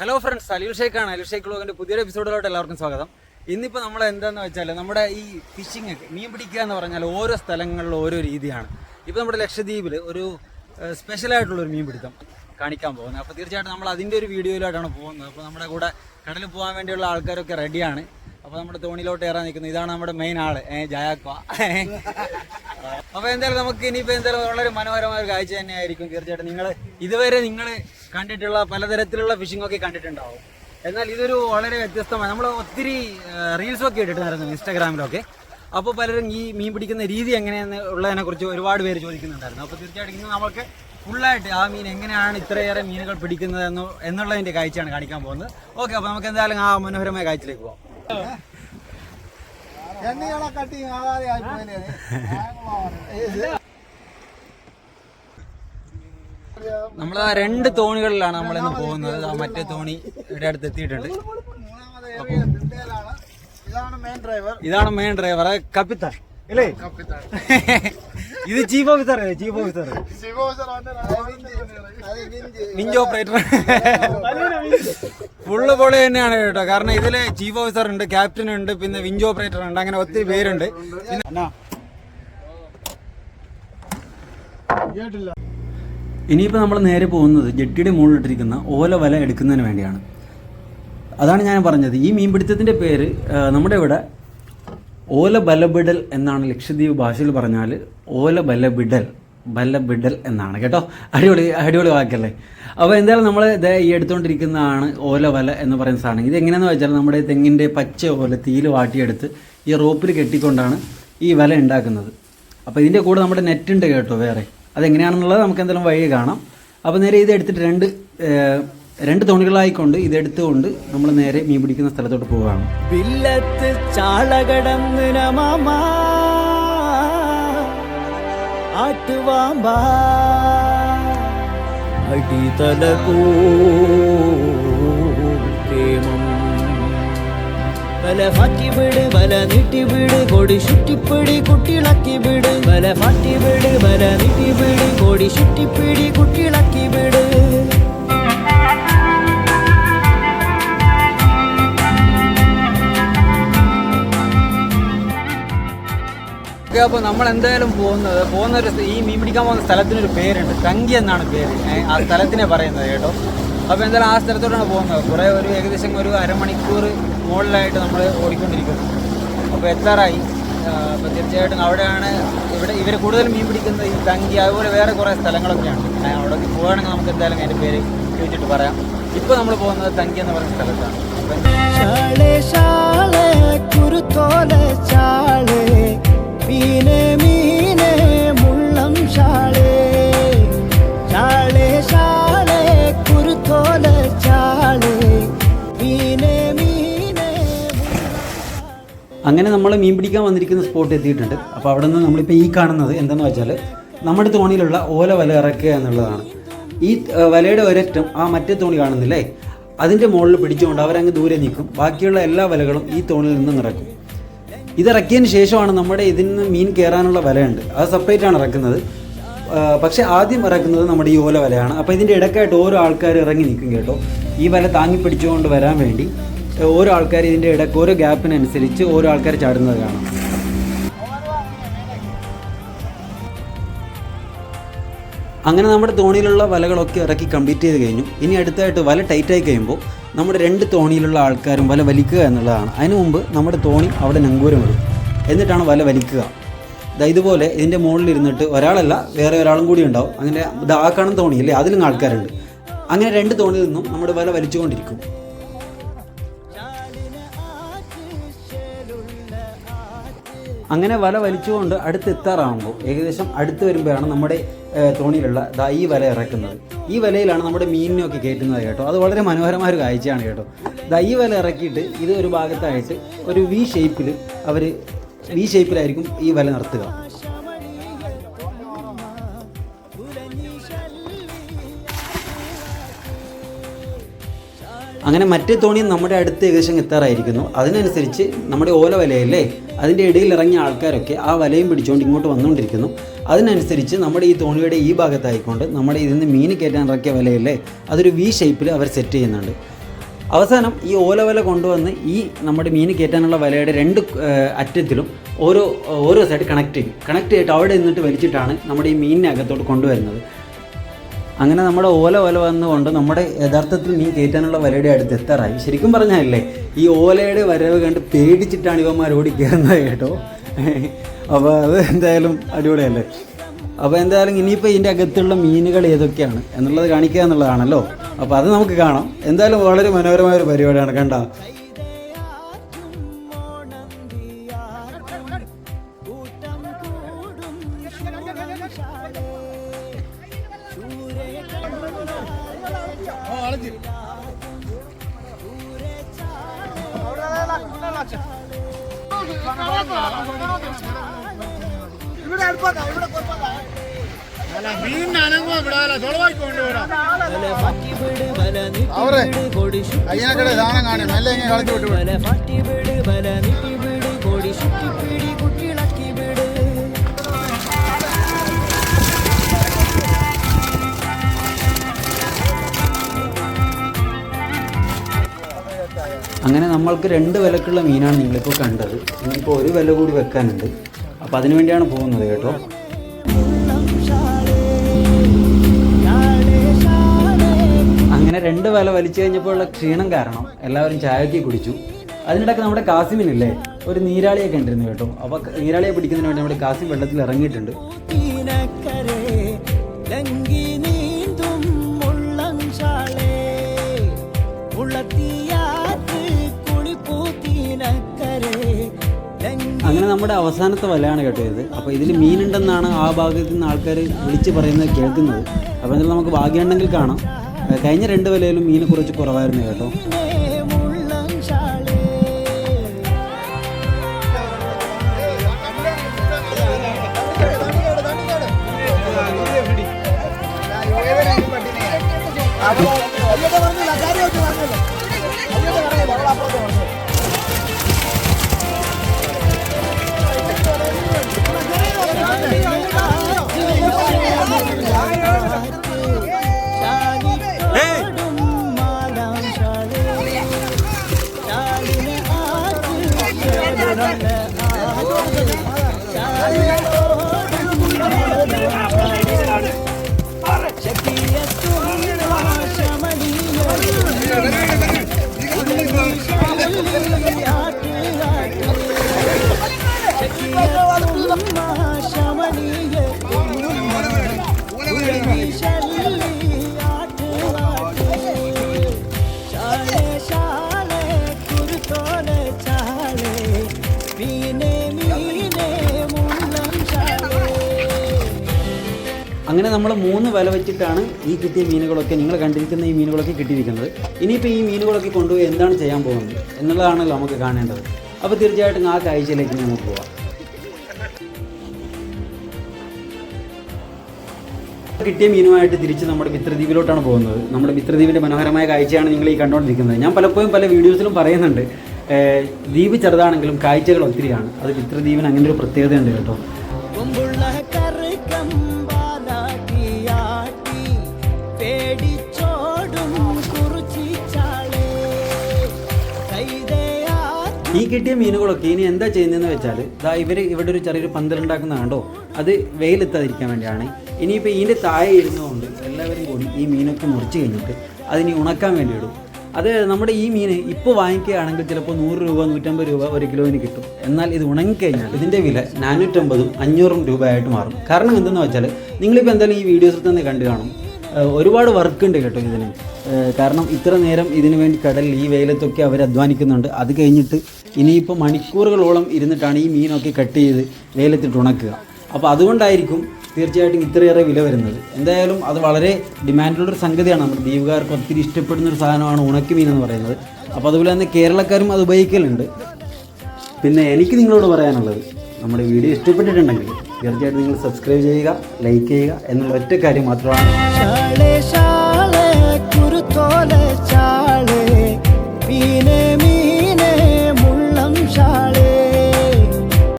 Hello friends അലിൽ ഷേഖാണ് അലിയു ഷേഖ് വ്ളോഗിന്റെ പുതിയൊരു എപ്പിസോഡിലോട്ട് എല്ലാവർക്കും സ്വാഗതം. ഇന്നിപ്പോൾ നമ്മൾ എന്താന്ന് വെച്ചാൽ നമ്മുടെ ഈ ഫിഷിംഗ് മീൻ പിടിക്കുക എന്ന് പറഞ്ഞാൽ ഓരോ സ്ഥലങ്ങളിലും ഓരോ രീതിയാണ്. ഇപ്പോൾ നമ്മുടെ ലക്ഷദ്വീപിൽ ഒരു സ്പെഷ്യൽ ആയിട്ടുള്ള ഒരു മീൻ പിടുത്തം കാണിക്കാൻ പോകുന്നത്. അപ്പോൾ തീർച്ചയായിട്ടും നമ്മൾ അതിന്റെ ഒരു വീഡിയോയിലായിട്ടാണ് പോകുന്നത്. അപ്പോൾ നമ്മുടെ കൂടെ കടലിൽ പോകാൻ വേണ്ടിയുള്ള ആൾക്കാരൊക്കെ റെഡിയാണ് അപ്പോൾ നമ്മുടെ തോണിയിലോട്ട് ഏറാൻ നിൽക്കുന്നത് ഇതാണ് നമ്മുടെ മെയിൻ ആൾ. ജയാക്വ. അപ്പൊ എന്തായാലും നമുക്ക് ഇനിയിപ്പോ എന്തായാലും വളരെ മനോഹരമായ ഒരു കാഴ്ച തന്നെയായിരിക്കും തീർച്ചയായിട്ടും. നിങ്ങൾ ഇതുവരെ നിങ്ങൾ കണ്ടിട്ടുള്ള പലതരത്തിലുള്ള ഫിഷിംഗ് ഒക്കെ കണ്ടിട്ടുണ്ടാവും. എന്നാൽ ഇതൊരു വളരെ വ്യത്യസ്തമാണ്. നമ്മൾ ഒത്തിരി റീൽസ് ഒക്കെ ഇട്ടിട്ടുണ്ടായിരുന്നു ഇൻസ്റ്റാഗ്രാമിലൊക്കെ. അപ്പോൾ പലരും ഈ മീൻ പിടിക്കുന്ന രീതി എങ്ങനെയെന്ന് ഉള്ളതിനെ കുറിച്ച് ഒരുപാട് പേര് ചോദിക്കുന്നുണ്ടായിരുന്നു. അപ്പോൾ തീർച്ചയായിട്ടും ഇന്ന് നമ്മൾക്ക് ഫുള്ളായിട്ട് ആ മീൻ എങ്ങനെയാണ് ഇത്രയേറെ മീനുകൾ പിടിക്കുന്നത് എന്ന് എന്നുള്ളതിന്റെ കാഴ്ചയാണ് കാണിക്കാൻ പോകുന്നത്. ഓക്കെ അപ്പോൾ നമുക്ക് എന്തായാലും ആ മനോഹരമായ കാഴ്ചയിലേക്ക് പോകാം എണ്ണകളെ കട്ടി ആവാതെ ആയിപ്പോയില്ലേ നമ്മൾ ആ രണ്ട് തോണികളിലാണ് നമ്മളിന്ന് പോകുന്നത്. ആ മറ്റേ തോണി ഇവിടെ അടുത്ത് എത്തിയിട്ടുണ്ട്. മൂന്നാമത് ഏറിയ തിണ്ടയിലാണ് ഇതാണ് മെയിൻ ഡ്രൈവർ ഇതാണ് മെയിൻ ഡ്രൈവർ കപ്പിത്താൻ അല്ലേ? ഇത് chief officer chief officer winch operator full പൊളി തന്നെയാണ് കേട്ടോ. കാരണം ഇതിൽ ചീഫ് ഓഫീസർ ഉണ്ട് ക്യാപ്റ്റൻ ഉണ്ട് പിന്നെ വിഞ്ച് ഓപ്പറേറ്റർ ഉണ്ട്. അങ്ങനെ ഒത്തിരി പേരുണ്ട്. ഇനിയിപ്പോൾ നമ്മൾ നേരെ പോകുന്നത് ജെട്ടിയുടെ മുകളിലിട്ടിരിക്കുന്ന ഓല വല എടുക്കുന്നതിന് വേണ്ടിയാണ്. അതാണ് ഞാൻ പറഞ്ഞത്. ഈ മീൻപിടുത്തത്തിന്റെ പേര് നമ്മുടെ ഇവിടെ ഓല ബലബിടൽ എന്നാണ് ലക്ഷദ്വീപ് ഭാഷയിൽ പറഞ്ഞാൽ ഓല ബലബിഡൽ ബിഡൽ എന്നാണ് കേട്ടോ? അടിപൊളി അടിപൊളി വാക്കല്ലേ? അപ്പോൾ എന്തായാലും നമ്മൾ ഇത് ഈ എടുത്തുകൊണ്ടിരിക്കുന്നതാണ് ഓല വല എന്ന് പറയുന്ന സാധനം. ഇത് എങ്ങനെയാണെന്ന് വെച്ചാൽ നമ്മുടെ തെങ്ങിന്റെ പച്ച ഓല തീയിൽ വാട്ടിയെടുത്ത് ഈ റോപ്പിൽ കെട്ടിക്കൊണ്ടാണ് ഈ വല ഉണ്ടാക്കുന്നത്. അപ്പോൾ ഇതിന്റെ കൂടെ നമ്മുടെ നെറ്റ് ഉണ്ട് കേട്ടോ വേറെ. അതെങ്ങനെയാണെന്നുള്ളത് നമുക്ക് എന്തായാലും വഴി കാണാം. അപ്പോൾ നേരെ ഇത് എടുത്തിട്ട് രണ്ട് രണ്ട് തുണികളായിക്കൊണ്ട് ഇതെടുത്തുകൊണ്ട് നമ്മൾ നേരെ മീൻ പിടിക്കുന്ന സ്ഥലത്തോട്ട് പോവുകയാണ്. ആട്ടുവാമ്പാ. അടിതലകൂ പ്രേമം വല മാറ്റി വിട് വല നീട്ടി വിട് കൊടി ചുറ്റിപ്പിടി കുട്ടിളക്കി വിട് വല മാറ്റി വിട് വല നീട്ടി വിട് കൊടി ചുറ്റിപ്പിടി കുട്ടിളക്കി വിട് ഓക്കെ അപ്പോൾ നമ്മൾ എന്തായാലും പോകുന്നത് പോകുന്ന ഒരു ഈ മീൻ പിടിക്കാൻ പോകുന്ന സ്ഥലത്തിനൊരു പേരുണ്ട്. തങ്കി എന്നാണ് പേര്. ആ സ്ഥലത്തിനെ പറയുന്നത് കേട്ടോ. അപ്പോൾ എന്തായാലും ആ സ്ഥലത്തോട്ടാണ് പോകുന്നത്. കുറേ ഒരു ഏകദേശം ഒരു അരമണിക്കൂർ മുകളിലായിട്ട് നമ്മൾ ഓടിക്കൊണ്ടിരിക്കുന്നു. അപ്പോൾ എത്താറായി. അപ്പോൾ തീർച്ചയായിട്ടും അവിടെയാണ് ഇവിടെ ഇവർ കൂടുതൽ മീൻ പിടിക്കുന്നത് ഈ തങ്കി അതുപോലെ വേറെ കുറേ സ്ഥലങ്ങളൊക്കെയാണ് അവിടേക്ക് പോവുകയാണെങ്കിൽ നമുക്ക് എന്തായാലും അതിന്റെ പേര് ചോദിച്ചിട്ട് പറയാം. ഇപ്പോൾ നമ്മൾ പോകുന്നത് തങ്കി എന്ന് പറയുന്ന സ്ഥലത്താണ്. അപ്പം മീനെ മുള്ളം കുരുത്തോല മീനെ അങ്ങനെ നമ്മൾ മീൻ പിടിക്കാൻ വന്നിരിക്കുന്ന സ്പോട്ട് എത്തിയിട്ടുണ്ട്. അപ്പോൾ അവിടെ നിന്ന് നമ്മളിപ്പോൾ ഈ കാണുന്നത് എന്തെന്ന് വെച്ചാൽ നമ്മുടെ തോണിയിലുള്ള ഓല വല ഇറക്കുക എന്നുള്ളതാണ്. ഈ വലയുടെ ഒരറ്റം ആ മറ്റേ തോണി കാണുന്നില്ലേ? അതിന്റെ മുകളിൽ പിടിച്ചുകൊണ്ട് അവരങ്ങ് ദൂരെ നിൽക്കും. ബാക്കിയുള്ള എല്ലാ വലകളും ഈ തോണിയിൽ നിന്ന് നടക്കും ഇത് ഇറക്കിയതിന് ശേഷമാണ് നമ്മുടെ ഇതിന് മീൻ കയറാനുള്ള വലയുണ്ട്. അത് സെപ്പറേറ്റ് ആണ് ഇറക്കുന്നത്. പക്ഷെ ആദ്യം ഇറക്കുന്നത് നമ്മുടെ ഈ ഓല വലയാണ്. അപ്പോൾ ഇതിന്റെ ഇടയ്ക്കായിട്ട് ഓരോ ആൾക്കാർ ഇറങ്ങി നിൽക്കും കേട്ടോ. ഈ വല താങ്ങി പിടിച്ചുകൊണ്ട് വരാൻ വേണ്ടി ഓരോ ആൾക്കാർ ഇതിന്റെ ഇടയ്ക്ക് ഓരോ ഗ്യാപ്പിനനുസരിച്ച് ഓരോ ആൾക്കാർ ചാടുന്നത് കാണാം. അങ്ങനെ നമ്മുടെ തോണിയിലുള്ള വലകളൊക്കെ ഇറക്കി കംപ്ലീറ്റ് ചെയ്ത് കഴിഞ്ഞു. ഇനി അടുത്തായിട്ട് വല ടൈറ്റായി കഴിയുമ്പോൾ നമ്മുടെ രണ്ട് തോണിയിലുള്ള ആൾക്കാരും വല വലിക്കുക എന്നുള്ളതാണ്. അതിനു മുമ്പ് നമ്മുടെ തോണി അവിടെ നങ്കൂരം ഇടും. എന്നിട്ടാണ് വല വലിക്കുക. ഇതുപോലെ ഇതിന്റെ മുകളിൽ ഇരുന്നിട്ട് ഒരാളല്ല വേറെ ഒരാളും കൂടി ഉണ്ടാവും. അങ്ങനെ ഇത് ആ തോണിയില്ലേ അതിലും ആൾക്കാരുണ്ട്. അങ്ങനെ രണ്ട് തോണിയിൽ നിന്നും നമ്മുടെ വല വലിച്ചുകൊണ്ടിരിക്കും. അങ്ങനെ വല വലിച്ചുകൊണ്ട് അടുത്ത് എത്താറാകുമ്പോൾ ഏകദേശം അടുത്ത് വരുമ്പോഴാണ് നമ്മുടെ തോണിയിലുള്ള ദാ ഈ വല ഇറക്കുന്നത്. ഈ വലയിലാണ് നമ്മുടെ മീനിനെയൊക്കെ കയറ്റുന്നത് കേട്ടോ. അത് വളരെ മനോഹരമായ ഒരു കാഴ്ചയാണ് കേട്ടോ. ദാ ഈ വല ഇറക്കിയിട്ട് ഇത് ഒരു ഭാഗത്തായിട്ട് ഒരു വി ഷേപ്പിൽ അവർ വി ഷേപ്പിലായിരിക്കും ഈ വല നിർത്തുക അങ്ങനെ മറ്റേ തോണി നമ്മുടെ അടുത്ത് ഏകദേശം എത്താറായിരിക്കുന്നു. അതിനനുസരിച്ച് നമ്മുടെ ഓല വലയല്ലേ അതിന്റെ ഇടയിൽ ഇറങ്ങിയ ആൾക്കാരൊക്കെ ആ വലയും പിടിച്ചുകൊണ്ട് ഇങ്ങോട്ട് വന്നുകൊണ്ടിരിക്കുന്നു അതിനനുസരിച്ച് നമ്മുടെ ഈ തോണിയുടെ ഈ ഭാഗത്തായിക്കൊണ്ട് നമ്മുടെ ഇതിൽ നിന്ന് മീൻ കയറ്റാൻ ഇറക്കിയ വലയല്ലേ അതൊരു വി ഷേപ്പിൽ അവർ സെറ്റ് ചെയ്യുന്നുണ്ട്. അവസാനം ഈ ഓല വല കൊണ്ടുവന്ന് ഈ നമ്മുടെ മീൻ കയറ്റാനുള്ള വലയുടെ രണ്ട് അറ്റത്തിലും ഓരോ ഓരോ സൈഡ് കണക്ട് ചെയ്യും. കണക്ട് ചെയ്തിട്ട് അവിടെ നിന്നിട്ട് വലിച്ചിട്ടാണ് നമ്മുടെ ഈ മീനിനകത്തോട്ട് കൊണ്ടുവരുന്നത്. അങ്ങനെ നമ്മുടെ ഓല ഓല വന്നുകൊണ്ട് നമ്മുടെ യഥാർത്ഥത്തിൽ മീൻ കയറ്റാനുള്ള വലയുടെ അടുത്ത് എത്താറായി. ശരിക്കും പറഞ്ഞാലേ ഈ ഓലയുടെ വരവ് കണ്ട് പേടിച്ചിട്ടാണ് ഇവന്മാർ ഓടി കയറുന്നത് കേട്ടോ. അപ്പോൾ അത് എന്തായാലും അടിപൊളിയല്ലേ? അപ്പോൾ എന്തായാലും ഇനിയിപ്പോൾ ഇതിന്റെ അകത്തുള്ള മീനുകൾ ഏതൊക്കെയാണ് എന്നുള്ളത് കാണിക്കുക എന്നുള്ളതാണല്ലോ. അപ്പോൾ അത് നമുക്ക് കാണാം. എന്തായാലും വളരെ മനോഹരമായ ഒരു പരിപാടിയാണ് കണ്ട? ഇവിടെ അടുപ്പാക്കാം ഇവിടെ കൊടുപ്പാക്കാം അല്ല മീൻ അനങ്ങും ഇവിടെ ചുളവാക്കി കൊണ്ടുവിടാം വല ഫാറ്റി വിട് വല നീട്ടി അവരെ വിട് കൊടി അങ്ങനെ നമ്മൾക്ക് രണ്ട് വിലക്കുള്ള മീനാണ് നിങ്ങളിപ്പോൾ കണ്ടത്. ഇനിയിപ്പോൾ ഒരു വില കൂടി വെക്കാനുണ്ട്. അപ്പോൾ അതിനു വേണ്ടിയാണ് പോകുന്നത് കേട്ടോ. അങ്ങനെ രണ്ട് വില വലിച്ചു കഴിഞ്ഞപ്പോഴുള്ള ക്ഷീണം കാരണം എല്ലാവരും ചായക്ക് കുടിച്ചു. അതിനിടയ്ക്ക് നമ്മുടെ കാസിമിനില്ലേ ഒരു നീരാളിയൊക്കെ കണ്ടിരുന്നു കേട്ടോ. അപ്പോൾ നീരാളിയെ പിടിക്കുന്നതിന് വേണ്ടി നമ്മുടെ കാസിം വെള്ളത്തിൽ ഇറങ്ങിയിട്ടുണ്ട്. നമ്മുടെ അവസാനത്തെ വലയാണ് കേട്ടോ ഇത്. അപ്പോൾ ഇതിൽ മീനുണ്ടെന്നാണ് ആ ഭാഗത്തു നിന്ന് ആൾക്കാർ വിളിച്ച് പറയുന്നത് കേൾക്കുന്നത്. അപ്പോൾ എന്തായാലും നമുക്ക് ഭാഗ്യമുണ്ടെങ്കിൽ കാണാം. കഴിഞ്ഞ രണ്ട് വിലയിലും മീൻ കുറച്ച് കുറവായിരുന്നു കേട്ടോ. അങ്ങനെ നമ്മൾ മൂന്ന് വില വെച്ചിട്ടാണ് ഈ കിട്ടിയ മീനുകളൊക്കെ നിങ്ങൾ കണ്ടിരിക്കുന്ന ഈ മീനുകളൊക്കെ കിട്ടിയിരിക്കുന്നത്. ഇനിയിപ്പോൾ ഈ മീനുകളൊക്കെ കൊണ്ടുപോയി എന്താണ് ചെയ്യാൻ പോകുന്നത് എന്നുള്ളതാണല്ലോ നമുക്ക് കാണേണ്ടത്. അപ്പോൾ തീർച്ചയായിട്ടും ആ കാഴ്ചയിലേക്ക് നമുക്ക് പോവാം. കിട്ടിയ മീനുമായിട്ട് തിരിച്ച് നമ്മുടെ മിത്രദ്വീപിലോട്ടാണ് പോകുന്നത്. നമ്മുടെ മിത്രദ്വീപിന്റെ മനോഹരമായ കാഴ്ചയാണ് നിങ്ങൾ ഈ കണ്ടുകൊണ്ടിരിക്കുന്നത്. ഞാൻ പലപ്പോഴും പല വീഡിയോസിലും പറയുന്നുണ്ട് ദ്വീപ് ചെറുതാണെങ്കിലും കാഴ്ചകൾ ഒത്തിരിയാണ്. അത് മിത്രദ്വീപിന് അങ്ങനെ ഒരു പ്രത്യേകതയുണ്ട് കേട്ടോ. കിട്ടിയ മീനുകളൊക്കെ ഇനി എന്താ ചെയ്യുന്നതെന്ന് വെച്ചാൽ ഇതാ ഇവർ ഇവിടെ ഒരു ചെറിയൊരു പന്തലുണ്ടാക്കുന്ന കണ്ടോ അത് വെയിലെത്താതിരിക്കാൻ വേണ്ടിയാണ്. ഇനിയിപ്പോൾ ഇതിന്റെ താഴെ ഇരുന്നുകൊണ്ട് എല്ലാവരും കൂടി ഈ മീനൊക്കെ മുറിച്ച് കഴിഞ്ഞിട്ട് അതിനി ഉണക്കാൻ വേണ്ടി ഇടും. അത് നമ്മുടെ ഈ മീൻ ഇപ്പോൾ വാങ്ങിക്കുകയാണെങ്കിൽ ചിലപ്പോൾ നൂറ് രൂപ നൂറ്റമ്പത് രൂപ ഒരു കിലോയിന് കിട്ടും. എന്നാൽ ഇത് ഉണങ്ങിക്കഴിഞ്ഞാൽ ഇതിന്റെ വില നാനൂറ്റമ്പതും അഞ്ഞൂറും രൂപയായിട്ട് മാറും. കാരണം എന്തെന്ന് വെച്ചാൽ നിങ്ങളിപ്പോൾ എന്തായാലും ഈ വീഡിയോസിൽ തന്നെ കണ്ടു കാണും. ഒരുപാട് വർക്ക് ഉണ്ട് കേട്ടോ ഇതിന്. കാരണം ഇത്ര നേരം ഇതിനു വേണ്ടി കടലിൽ ഈ വെയിലത്തൊക്കെ അവർ അധ്വാനിക്കുന്നുണ്ട്. അത് കഴിഞ്ഞിട്ട് ഇനിയിപ്പോൾ മണിക്കൂറുകളോളം ഇരുന്നിട്ടാണ് ഈ മീനൊക്കെ കട്ട് ചെയ്ത് വെയിലത്തിട്ട് ഉണക്കുക. അപ്പോൾ അതുകൊണ്ടായിരിക്കും തീർച്ചയായിട്ടും ഇത്രയേറെ വില വരുന്നത്. എന്തായാലും അത് വളരെ ഡിമാൻഡുള്ളൊരു സംഗതിയാണ്. നമ്മുടെ ദ്വീപുകാർക്ക് ഒത്തിരി ഇഷ്ടപ്പെടുന്ന ഒരു സാധനമാണ് ഉണക്കി മീൻ എന്ന് പറയുന്നത്. അപ്പോൾ അതുപോലെ തന്നെ കേരളക്കാരും അത് ഉപയോഗിക്കലുണ്ട്. പിന്നെ എനിക്ക് നിങ്ങളോട് പറയാനുള്ളത് നമ്മുടെ വീഡിയോ ഇഷ്ടപ്പെട്ടിട്ടുണ്ടെങ്കിൽ തീർച്ചയായിട്ടും നിങ്ങൾ സബ്സ്ക്രൈബ് ചെയ്യുക ലൈക്ക് ചെയ്യുക എന്നുള്ള ഒറ്റ കാര്യം മാത്രമാണ്. ചാളേ ചാളേ കുരുത്തോലെ